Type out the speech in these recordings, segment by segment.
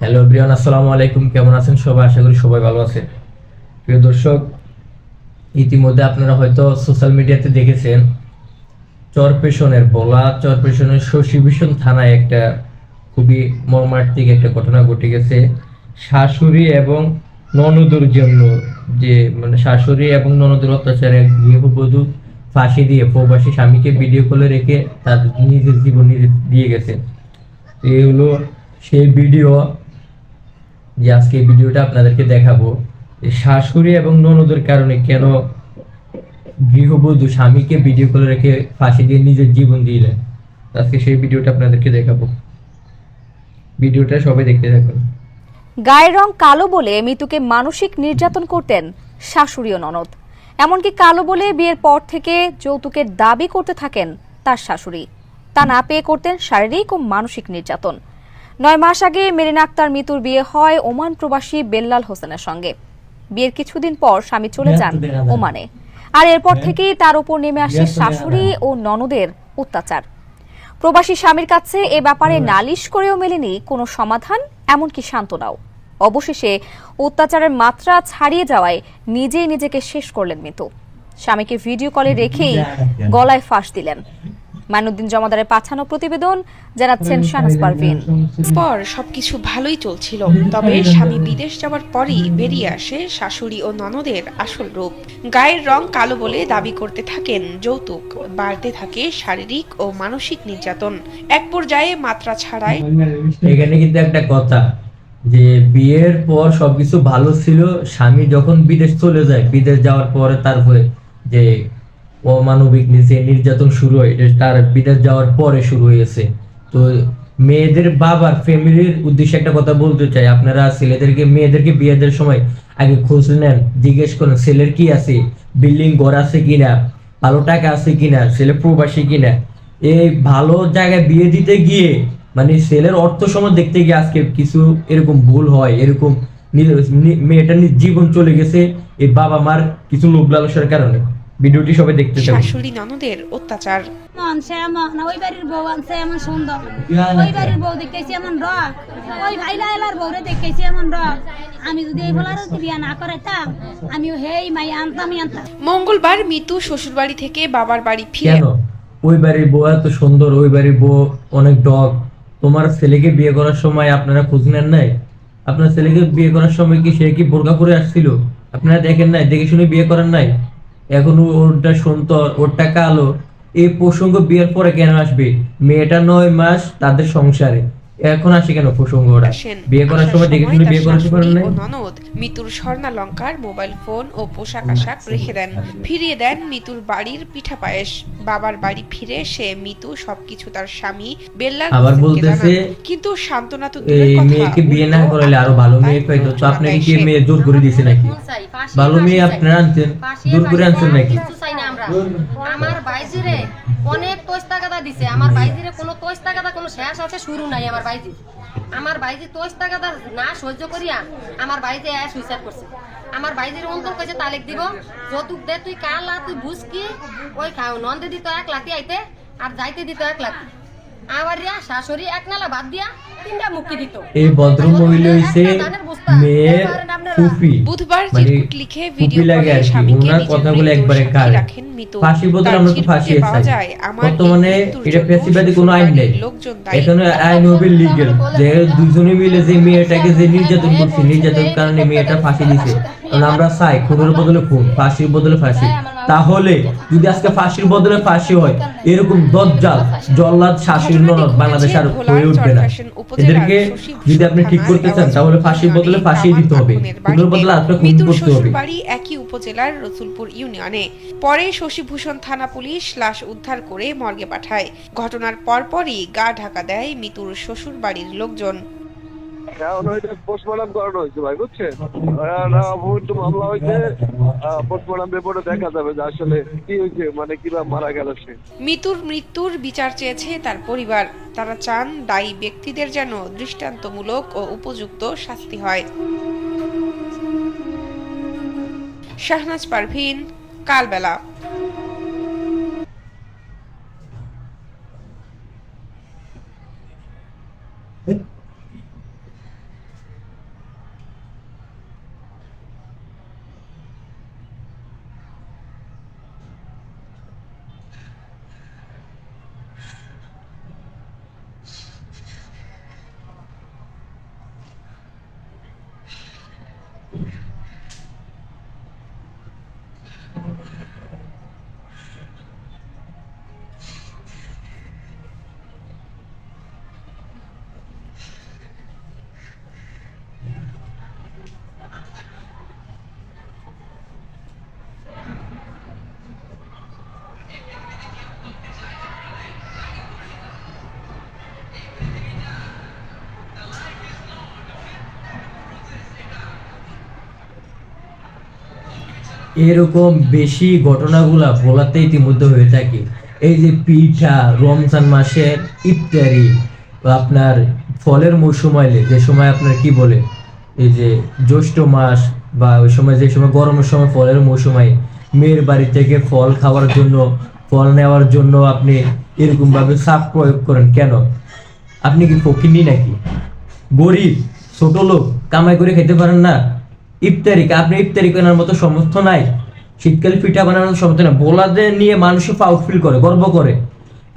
Hello Brian আসসালামু আলাইকুম। কেমন আছেন সবাই? আশা করি সবাই ভালো আছে প্রিয় দর্শক, ইতিমধ্যে আপনারা হয়তো সোশ্যাল মিডিয়াতে দেখেছেন, চরপেশনের বলা, চরপেশনের শশীভূষণ থানায় একটা খুবই মর্মান্তিক একটা ঘটনা ঘটে গেছে। শাশুড়ি এবং ননদুর জন্য যে মানে শাশুড়ি এবং ননদুর অত্যাচারে গৃহবধূ ফাঁসি দিয়ে প্রবাসী স্বামীকে ভিডিও কলে রেখে তার নিজের জীবন দিয়ে গেছে। এই হলো সেই ভিডিও যে আজকে ভিডিওটা আপনাদেরকে দেখাবো শাশুড়ি এবং ননদের কারণে কেন গৃহবধূ স্বামীকে ভিডিও কলে রেখে ফাঁসি দিয়ে নিজের জীবন দিলেন। আজকে সেই ভিডিওটা আপনাদেরকে দেখাবো। ভিডিওটা সবাই দেখতে থাকুন। গায়ের রং কালো বলে মিতুকে মানসিক নির্যাতন করতেন শাশুড়ি ও ননদ। এমনকি কালো বলে বিয়ের পর থেকে যৌতুকের দাবি করতে থাকেন তার শাশুড়ি। তা না পেয়ে করতেন শারীরিক ও মানসিক নির্যাতন। নয় মাস আগে মেরিনা আক্তার মিতুর বিয়ে হয় ওমান প্রবাসী বেল্লাল হোসেনের সঙ্গে। বিয়ের কিছুদিন পর স্বামী চলে যান ওমানে। আর এরপর থেকেই তার উপর নেমে আসে শাশুড়ি ও ননদের অত্যাচার। প্রবাসী স্বামীর কাছে এ ব্যাপারে নালিশ করেও মেলেনি কোনো সমাধান এমনকি সান্ত্বনাও। অবশেষে অত্যাচারের মাত্রা ছাড়িয়ে যাওয়ায় নিজেই নিজেকে শেষ করলেন মিতু। স্বামীকে ভিডিও কলে রেখেই গলায় ফাঁস দিলেন। মাইনুদ্দিন জমাদারের পাঠানো প্রতিবেদন জানাচ্ছেন শাহনাজ পারভিন। পর সবকিছু ভালোই চলছিল তবে স্বামী বিদেশ যাওয়ার পরই বেরিয়ে আসে শাশুড়ি ও ননদের আসল রূপ। গায়ের রং কালো বলে দাবি করতে থাকেন যৌতুক বাড়তে থাকে শারীরিক ও মানসিক নির্যাতন। এক পর্যায়ে মাত্রা ছাড়ায় এখানে কিন্তু একটা কথা যে বিয়ের পর সবকিছু ভালো ছিল স্বামী যখন বিদেশ চলে যায় বিদেশ যাওয়ার পরে তারপরে যে অমানবিক নিচে নির্যাতন শুরু হয় তার বিদেশ যাওয়ার পরে শুরু হয়েছে। তো মেয়েদের বাবার ফ্যামিলির উদ্দেশ্যে একটা কথা বলতে চাই। আপনারা ছেলেদেরকে, মেয়েদেরকে বিয়ে দেওয়ার সময় আগে খোঁজ নেন, জিজ্ঞেস করেন, ছেলের কি আছে? বিল্ডিং ঘর আছে কিনা? ভালো টাকা আছে কিনা? ছেলে প্রবাসী কিনা? এই ভালো জায়গায় বিয়ে দিতে গিয়ে মানে ছেলের অর্থ সময় দেখতে গিয়ে আজকে কিছু এরকম ভুল হয়, এরকম মেয়েটার জীবন চলে গেছে, এই বাবা মার কিছু লোভ লালসার কারণে। ভিডিওটি সবাই দেখতে চাই। শাশুড়ি ননদের অত্যাচার। ওই বাড়ির বউ আনছে এমন সুন্দর। ওই বাড়ির বউ দেখতেছি এমন রক। ওই ভাইলা এলার বউরে দেখতেছি এমন রক। আমি যদি এই বলার বিয়া না করাইতাম আমিও হেই মাই আনতামই আনতাম। মঙ্গলবার মিতু শ্বশুরবাড়ি থেকে বাবার বাড়ি ফিরে কেন? ওই বাড়ির বউ এত সুন্দর ওই বাড়ির বউ অনেক ডগ। তোমার ছেলেকে বিয়ে করার সময় আপনারা খোঁজ নেন নাই? আপনার ছেলেকে বিয়ে করার সময় কি সে কি বোরকা করে আসছিল? আপনারা দেখেন নাই দেখে শুনে বিয়ে করেন নাই? এখন ওরটা সুন্দর ওরটা কালো। এই প্রসঙ্গ বিয়ের পরে কেন আসবে? মেয়েটা নয় মাস তাদের সংসারে। এখন আসে কেন প্রসঙ্গ ওরা? বিয়ে করার সময় দেখে শুনে বিয়ে করাতে পারেন শাশুড়ি নাই ননদ মিতুর স্বর্ণালঙ্কার মোবাইল ফোন ও পোশাক আশাক রেখে দেন। ফিরিয়ে দেন মিতুর বাড়ির পিঠা পায়েস। বাবার বাড়ি ফিরে এসে মিতু সবকিছু তার স্বামী বেল্লাল আবার বলতেছে, কিন্তু সান্ত্বনা তো দূরের কথা। মেয়েকে বিয়ে না করালে আরও ভালো মেয়ে পাইতো। তো আপনাকে কি মেয়ে জোর করে দিছে নাকি? ভালো মেয়ে আপনারা আনছেন জোর করে আনছেন নাকি? আমার বাইজিরে অনেক তোস্তা গাদা দিছে। আমার বাইজিরে কোনো তোস্তা গাদা কোনো শেষ আছে শুরু নাই আমার বাইজি আমার বাইজি তোস্তা গাদা না সহ্য করিয়া আমার বাইজি আয়া সুইসাইড করছে। আমার বাইজির অন্তর কাছে তালিক দিব যতুক দে তুই কার লা তুই বুঝ কি ওই খাও নন্দে দিত এক লাতি আইতে আর যাইতে দিত এক লাতি আমার রিয়া শাশুড়ি এক নালা বাদ দিয়া তিনটা মুক্তি দিত। এই ভদ্র মহিলা হইছে মেয়ের ফুফি। বুধবার মানে চিরকুট লিখে ভিডিও লাগে কলে আর কি স্বামীকে নিজের কথাগুলো একবারে কার? রাখেন। মিতু। ফাঁসির বদলে তার আমরা তো ফাঁসি পাওয়া যায়, আমার বর্তমানে এটা জন্য ফেসিবাদী কোনো আইন নেই। এখানে আইন হবে যে দুজনে মিলে যে মেয়েটাকে যে নির্যাতন করছে নির্যাতনের কারণে মেয়েটা ফাঁসি দিছে। কারণ আমরা চাই খুনের বদলে খুন ফাঁসির বদলে ফাঁসি। তাহলে যদি আজকে ফাঁসির বদলে ফাঁসি হয় এরকম দজ্জাল জল্লাদ শাশুড়ি ননদ বাংলাদেশ আর হয়ে উঠবে না। এদেরকে যদি আপনি ঠিক করতে চান তাহলে ফাঁসির বদলে ফাঁসি দিতে হবে। খুনের বদলে আপনার খুন করতে হবে। একই উপজেলার রসুলপুর ইউনিয়নে। পরে শশীভূষণ থানা পুলিশ লাশ উদ্ধার করে মর্গে পাঠায়। ঘটনার পরপরই গা ঢাকা দেয় মিতুর শ্বশুর বাড়ির লোকজন পোস্টমর্টম করানো হয়েছে ভাই বুঝছেন? মামলা হয়েছে পোস্টমর্টম রিপোর্টে দেখা যাবে যে আসলে কি হয়েছে মানে কীভাবে মারা গেল সে। মিতুর মৃত্যুর বিচার চেয়েছে তার পরিবার। তারা চান দায়ী ব্যক্তিদের যেন দৃষ্টান্তমূলক ও উপযুক্ত শাস্তি হয়। শাহনাজ পারভিন কালবেলা। এরকম বেশি ঘটনাগুলা ভোলাতে ইতিমধ্যে হয়ে থাকে। এই যে পিঠা, রমজান মাসের ইফতারি, আপনার ফলের মৌসুম আইলে যে সময় আপনার কি বলে, এই যে জ্যৈষ্ঠ মাস বা ওই সময় যে সময় গরমের সময় ফলের মৌসুম আয় মেয়ের বাড়ি থেকে ফল খাওয়ার জন্য, ফল নেওয়ার জন্য আপনি এরকম ভাবে চাপ প্রয়োগ করেন কেন? আপনি কি ফকিনি নাকি? গরিব, ছোট লোক, কামাই করে খেতে পারেন না? ইফতারি আপনি ইফতারি কেনার মতো সমর্থ নাই। শীতকালে পিঠা বানানোর সমর্থ নাই। বোলাদের নিয়ে মানুষে প্রাউড ফিল করে, গর্ব করে।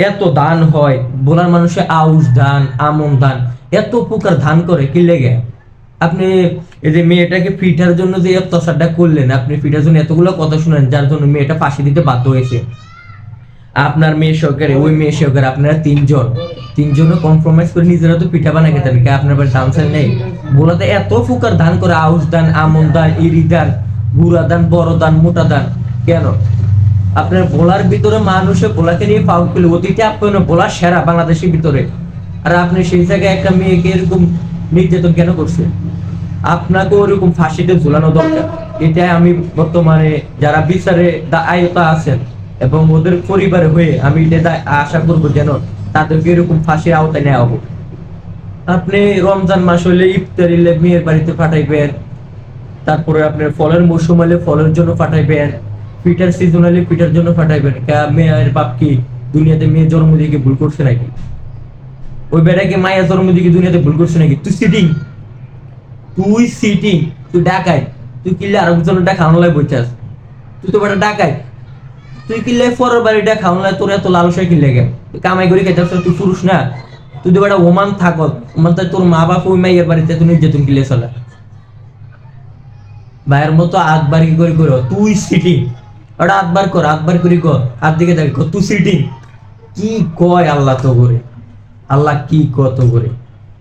এত দান হয়, বোলার মানুষে আউশ ধান আমন ধান এত উপকার ধান করে, কি লেগে? আপনি এই যে মেয়েটাকে পিঠার জন্য যে অত্যাচারটা করলেন, আপনি পিঠার জন্য এতগুলো কথা শুনেন, যার জন্য মেয়েটা ফাঁসি দিতে বাধ্য হয়েছে। আপনার মেয়ে সহকারে, ওই মেয়ে সহকারে আপনারা তিনজন। তিনজনও কম্প্রোমাইজ করে নিজেরা তো পিঠা বানাই খেতে হবে আপনার ধান চাল নেই? বলাতে এত ফুকার ধান করে, আউশ দান আমন দান ইরি দান গুড়া দান বড় দান মোটা দান কেন? আপনার বোলার ভিতরে মানুষে বোলাকে নিয়ে পাউট করলে অতীতে আপনার বোলা সেরা বাংলাদেশের ভিতরে। আর আপনি সেই জায়গায় একটা মেয়েকে এরকম নির্যাতন কেন করছে আপনাকে ওরকম ফাঁসিতে ঝুলানো দরকার। এটা আমি বর্তমানে যারা বিচারে আয়তা আছেন এবং ওদের পরিবারে হয়ে আমি এটা আশা করব যেন তাদেরকে এরকম ফাঁসির আওতায় নেওয়া হোক। আপনি রমজান মাস হলে ইফতার হলে মেয়ের বাড়িতে পাঠাইবেন, তারপরে আপনার ফলের মৌসুম হলে ফলের জন্য পাঠাইবেন, পিঠার সিজন হলে পিঠার জন্য পাঠাইবেন। মেয়ের বাপ কি দুনিয়াতে মেয়ে জন্ম দিয়ে কি ভুল করছে নাকি? ওই বেটাকে মায়া জন্ম দিয়ে কি দুনিয়াতে ভুল করছে নাকি? তুই সিটিং তুই সিটিং তুই ডাকাই, তুই কিনলে আরেকজনের খাওয়ানো লাই বইছাস তুই তো বেটা ডাকাই। তুই কিনলে পরের বাড়িটা খাওয়ানো লাই তোর এত লালসায় কিনলে গে। কামাই করে খেতে তুই পুরুষ না। তুই তো বেটা ওমান থাকত ওমান তাই তোর মা বাপ ওই মাইয়ের বাড়িতে তুই নির্যাতন কিনলে চলে। ভাইয়ের মতো আটবার কি করে করো? তুই সিটিং ওটা আটবার কর আটবার করি কর। আর দিকে দেখ তুই সিটিং কি কয় আল্লাহ তো করে? আল্লাহ কি কত করে?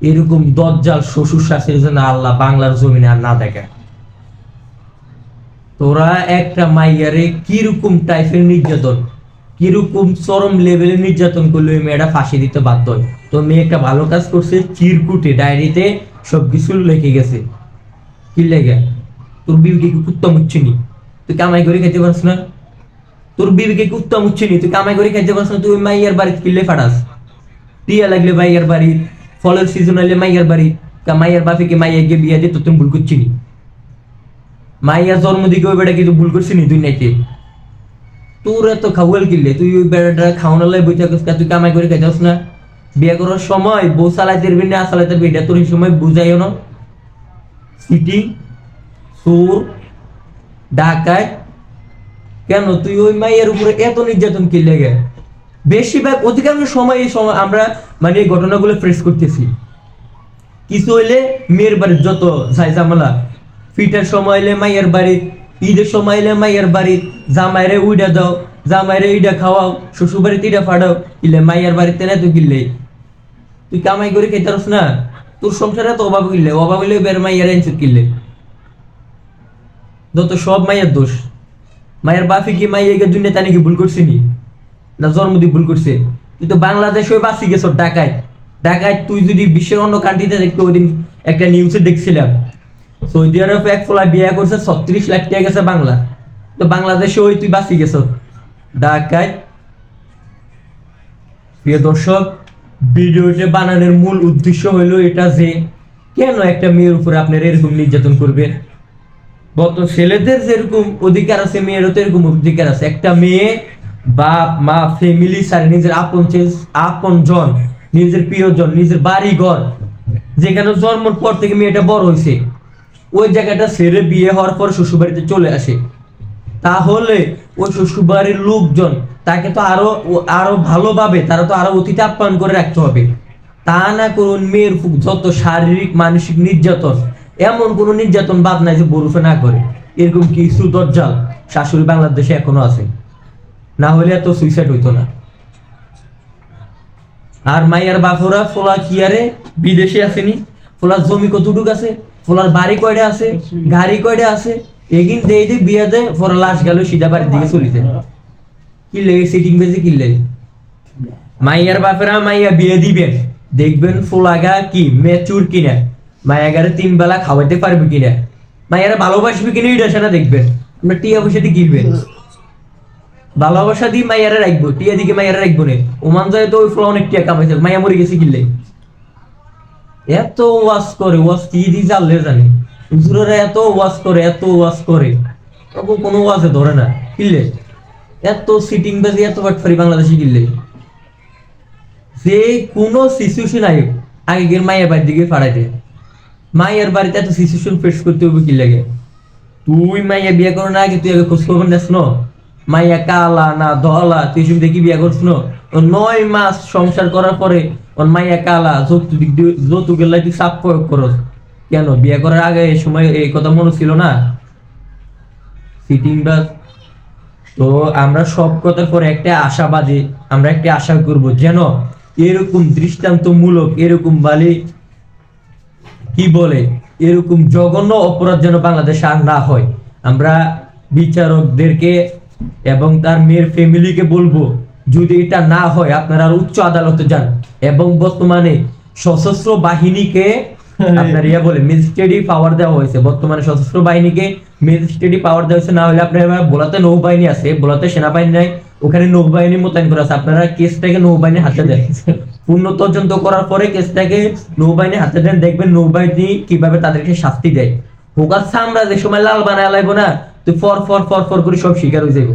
এরকম দজ্জাল শ্বশুর শাশুড়ি যেন আল্লাহ বাংলার জমিনে আর না দেখে। তোরা একটা মাইয়ারে কীরকম টাইপের নির্যাতন, কীরকম চরম লেভেলের নির্যাতন করলে ওই মেয়েটা ফাঁসি দিতে বাধ্য হয়। তো মেয়ে একটা ভালো কাজ করছে, চিরকুটে, ডায়েরিতে সবকিছু লেখে গেছে। কি লেগে তোর বিবিকে কি কুত্তা মুচ্ছিনি? তুই কামাই করে খেতে পারছ না? তোর বিবিকে কি কুত্তা মুচ্ছিনি? তুই কামাই করে খেতে পারছ না, তুই মাইয়ার বাড়িতে কিনলে ফাটাস। টিয়া লাগলে মাইয়ার বাড়ি, ফলের সিজন হলে মাইয়ার বাড়ি মাইয়ার বাপেকে মাইয়া গিয়ে বিয়া দিয়ে তো তুমি ভুল করছিনি। মাইয়া জন্ম দিকে ওই বেটা কিন্তু ভুল করছিনি তুই নাইতে। তোর এত খাওয়াল কিনলে, তুই ওই বেড়াটা খাওয়ানোর লাই বইতে গেছিস তুই কামাই করে খাইতেছ না। বিয়ে করার সময় বউ চালাইতে পারবি না, চালাইতে পারবি এটা তোর সময় বুঝাইও না। সিটিং সুর ডাকায় কেন তুই ওই মাইয়ের উপরে এত নির্যাতন কি লেগে বেশিরভাগ অধিকাংশ সময় এই সময় আমরা মানে এই ঘটনাগুলো ফ্রেস করতেছি। কিছু হইলে মেয়ের বাড়ির যত ঝাই ফিটার সময় এলে মাইয়ের বাড়ি ঈদের সময় এলে মাইয়ের বাড়ি জামাইরে উইডা দাও জামাইরে ইডা খাওয়াও শ্বশুর বাড়িতে ইডা ফাটাও ইলে মাইয়ের বাড়িতে না তুই কিনলে তুই কামাই করে খেতে পারস না তোর সংসারে তো অভাব কিনলে অভাব হইলে বের মাইয়ার এনসুর কিনলে যত সব মায়ের দোষ মায়ের বাপি কি মাইয়াকে দুনিয়া তানি কি ভুল করছে নি না জন্ম দিয়ে ভুল করছে তুই তো বাংলাদেশে বাঁচি গেছ ঢাকায় ঢাকায় তুই যদি বিশ্বের অন্য কান্ট্রিতে দেখতে ওই দিন একটা নিউজে দেখছিলাম সৌদি আরব এক ফলা বিয়ে করছে, ছত্রিশ লাখ টাকা গেছে বাংলা। তো বাংলাদেশে ওই তুই বাঁচি গেছ। ঢাকায়, প্রিয় দর্শক ভিডিওটি বানানোর মূল উদ্দেশ্য হলো এটা যে, কেন একটা মেয়ের উপরে আপনারা এরকম নির্যাতন করবেন? গত ছেলেদের যেরকম অধিকার আছে, মেয়েরও তো এরকম অধিকার আছে। একটা মেয়ে বাপ, মা ফ্যামিলি সারে নিজের আপন আপন জন, নিজের প্রিয়জন, নিজের বাড়ি ঘর যেখানে জন্মের পর থেকে মেয়েটা বড় হয়েছে ওই জায়গাটা ছেড়ে বিয়ে হওয়ার পর শ্বশুরবাড়িতে চলে আসে। তাহলে ওই শ্বশুরবাড়ির লোকজন, তাকে তো আরও আরও ভালোভাবে, তারা তো আরও অতিথি আপ্যায়ন করে রাখতে হবে। তা না করুন মেয়ের যত শারীরিক, মানসিক নির্যাতন, এমন কোন নির্যাতন বাদ নাই যে বরুফে না করে। এরকম কিছু দরজাল শাশুড়ি বাংলাদেশে এখনও আছে? না হলে এত সুইসাইড হইতো না। আর মাইয়ার বাপরা ফোলা কি আরে বিদেশে আসেনি? ফোলার জমি কতটুক আছে? ফোলার বাড়ি কয়টা আছে? গাড়ি কয়টা আছে? এগিন দেই দিয়ে বিয়ে দেয় ফোরা লাশ গেল, সিধা বাড়ির দিকে চলিতে কি লেগে সিটিং বেজে কি লেগে? মাইয়ার বাপেরা মাইয়া বিয়ে দিবেন। দেখবেন ফোলাগা কি মেচুর কিনা। মায়াগারে তিন বেলা খাওয়াইতে পারবে কিনা। মাইয়ারা ভালোবাসবে কিনা এটা সেটা দেখবেন। আমরা টিয়া পয়সা দিয়ে কিনবেন ভালোবাসা দিয়ে মাইয়ারে রাখব, টিয়া দিকে মাইয়ারে রাখব না। ওমান যায় তো ওই ফল অনেক টিয়া কামাইছে, মাইয়া মরে গেছে কিনলে। এত ওয়াজ করে, ওয়াজ কি জানলে জানে? হুজুরেরা এত ওয়াজ করে, এত ওয়াজ করে। তবু কোনো ওয়াজে ধরে না, কিনলে? এত সিটিং বাজি এত বাটফারি বাংলাদেশে কিনলে। যে কোনো সিচুয়েশন আগে আগের মায়ের বাড়ির দিকে ফাড়াইতে। মায়ের বাড়িতে এত সিচুয়েশন ফেস করতে হবে কি লাগে তুই মাইয়া বিয়ে করো না আগে তুই আগে খোঁজ খবর নেস, ন? মাইয়া কালা না ধলা, তুই সব দেখি বিয়ে করছ ন? নয় মাস সংসার করার পরে ওর মাইয়া কালা যৌতুক যৌতুকের লাই তুই চাপ প্রয়োগ করস। কেন? বিয়ে করার আগে এই সময় এই কথা মনে ছিল না? সিটিং বাস তো আমরা সব কথার পরে একটা আশাবাদী, আমরা একটা আশা করব, যেন এরকম দৃষ্টান্তমূলক, এরকম বালি, কি বলে? এরকম জঘন্য অপরাধ যেন বাংলাদেশে আর না হয়। আমরা বিচারকদেরকে এবং তার মেয়ের ফ্যামিলিকে বলব যদি এটা না হয় আপনারা উচ্চ আদালতে যান। এবং বর্তমানে সশস্ত্র বাহিনীকে আপনার ইয়া বলে ম্যাজিস্ট্রেটি পাওয়ার দেওয়া হয়েছে। বর্তমানে সশস্ত্র বাহিনীকে ম্যাজিস্ট্রেটি পাওয়ার দেওয়া হয়েছে। না হলে আপনার বোলাতে নৌবাহিনী আছে বোলাতে সেনাবাহিনী নাই। ওখানে নৌবাহিনী মোতায়েন করা আছে। আপনারা কেসটাকে নৌবাহিনীর হাতে দেন। পূর্ণ তদন্ত করার পরে কেসটাকে নৌবাহিনীর হাতে দেন। দেখবেন নৌবাহিনী কীভাবে তাদেরকে শাস্তি দেয়। হোকার সামরা যে সময় লাল বানায় লাইব না? তুই ফর ফর ফর ফর করে সব শিকার হয়ে যাব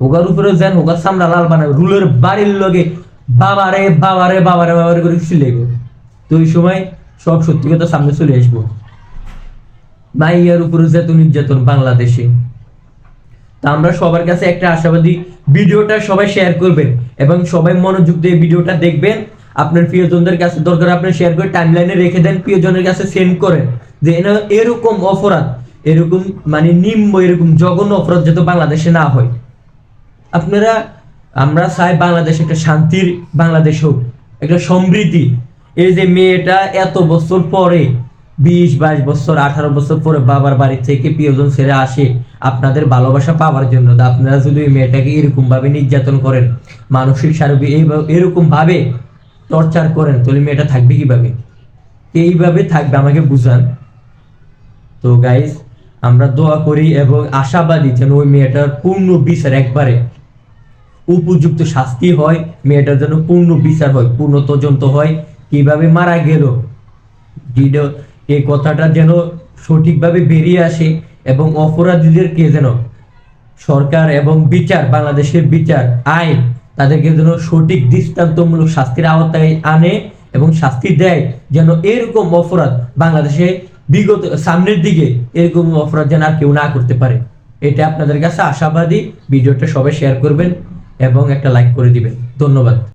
হোকার উপরে যান হোকার সামরা লাল বানায়, রুলের বাড়ির লগে বাবারে বাবারে বাবারে বাবারে করে কিছু লেগো। তো ওই সময় সব সত্যি কথা সামনে চলে আসব। মাইয়ার উপরে যেত নির্যাতন বাংলাদেশে। তা আমরা সবার কাছে একটা আশাবাদী, ভিডিওটা সবাই শেয়ার করবেন এবং সবাই মনোযোগ দিয়ে ভিডিওটা দেখবেন। আপনার প্রিয়জনদের কাছে দরকার আপনি শেয়ার করে টাইমলাইনে রেখে দেন, প্রিয়জনের কাছে সেন্ড করেন। যে এরকম অপরাধ এরকম মানে নিম্ন এরকম জঘন্য অপরাধ যাতে বাংলাদেশে না হয়। আপনারা, আমরা চাই বাংলাদেশ একটা শান্তির বাংলাদেশ হোক, একটা সমৃদ্ধি। এই যে মেয়েটা এত বছর পরে, বিশ, বাইশ বছর, আঠারো বছর পরে বাবার বাড়ি থেকে প্রিয়জন ছেড়ে আসে, আপনাদের ভালোবাসা পাওয়ার জন্য। আপনারা যদি ওই মেয়েটাকে এরকম ভাবে নির্যাতন করেন, মানসিক, শারীরিক এরকম ভাবে টর্চার করেন, তাহলে মেয়েটা থাকবে কীভাবে? এইভাবে থাকবে আমাকে বুঝান। তো গাইস আমরা দোয়া করি এবং আশাবাদী যেন ওই মেয়েটার পূর্ণ বিচার একবারে উপযুক্ত শাস্তি হয়, মেয়েটার যেন পূর্ণ বিচার হয়, পূর্ণ তদন্ত হয়। কীভাবে মারা গেল? এই কথাটা যেন সঠিকভাবে বেরিয়ে আসে এবং অপরাধীদেরকে যেন সরকার এবং বিচার, বাংলাদেশের বিচার, আইন তাদেরকে যেন সঠিক দৃষ্টান্তমূলক শাস্তির আওতায় আনে এবং শাস্তি দেয়। যেন এরকম অপরাধ বাংলাদেশে বিগত, সামনের দিকে এরকম অপরাধ যেন আর কেউ না করতে পারে। এটা আপনাদের কাছে আশাবাদী। ভিডিওটা সবাই শেয়ার করবেন এবং একটা লাইক করে দিবেন। ধন্যবাদ।